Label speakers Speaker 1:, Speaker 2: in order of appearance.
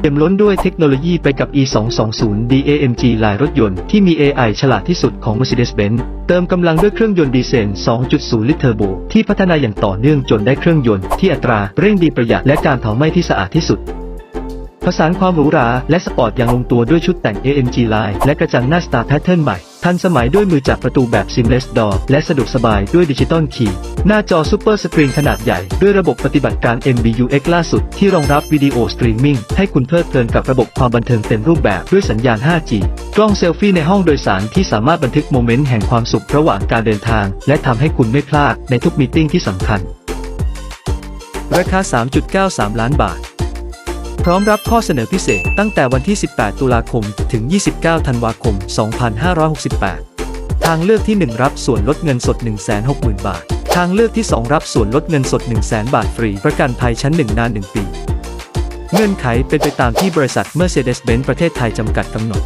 Speaker 1: เต็มล้นด้วยเทคโนโลยีไปกับ E220 DAMG ลายรถยนต์ที่มี AI ฉลาดที่สุดของ Mercedes-Benz เติมกำลังด้วยเครื่องยนต์ดีเซล 2.0 ลิตรเทอร์โบที่พัฒนาอย่างต่อเนื่องจนได้เครื่องยนต์ที่อัตราเร่งดีประหยัดและการเผาไหม้ที่สะอาดที่สุด ผสานความหรูหราและสปอร์ตอย่างลงตัวด้วยชุดแต่ง AMG Line และกระจังหน้า Star Pattern ใหม่ ทันสมัยด้วยมือจับประตูแบบ Seamless Door และสะดวกสบายด้วยดิจิตอลคีย์ หน้าจอซูเปอร์สกรีนขนาดใหญ่ ด้วยระบบปฏิบัติการ MBUX ล่าสุดที่รองรับวิดีโอสตรีมมิ่งให้คุณเพลิดเพลินกับระบบความบันเทิงเต็มรูปแบบด้วยสัญญาณ 5G กล้องเซลฟี่ในห้องโดยสารที่สามารถบันทึกโมเมนต์แห่งความสุขระหว่างการเดินทาง และทำให้คุณไม่พลาดในทุกมีติ้งที่สำคัญ ราคา 3.93 ล้านบาท ร้อมรับข้อเสนอพิเศษตั้งแต่วันที่ 18 ตุลาคม ถึง 29 ธันวาคม 2568 ทางเลือกที่ 1 รับส่วนลดเงินสด 160,000 บาท ทางเลือกที่ 2 รับส่วนลดเงินสด 100,000 บาทฟรี ประกันภัยชั้น 1 นาน 1 ปี เงื่อนไขเป็นไปตามที่บริษัท Mercedes-Benz ประเทศไทยจำกัดกำหนด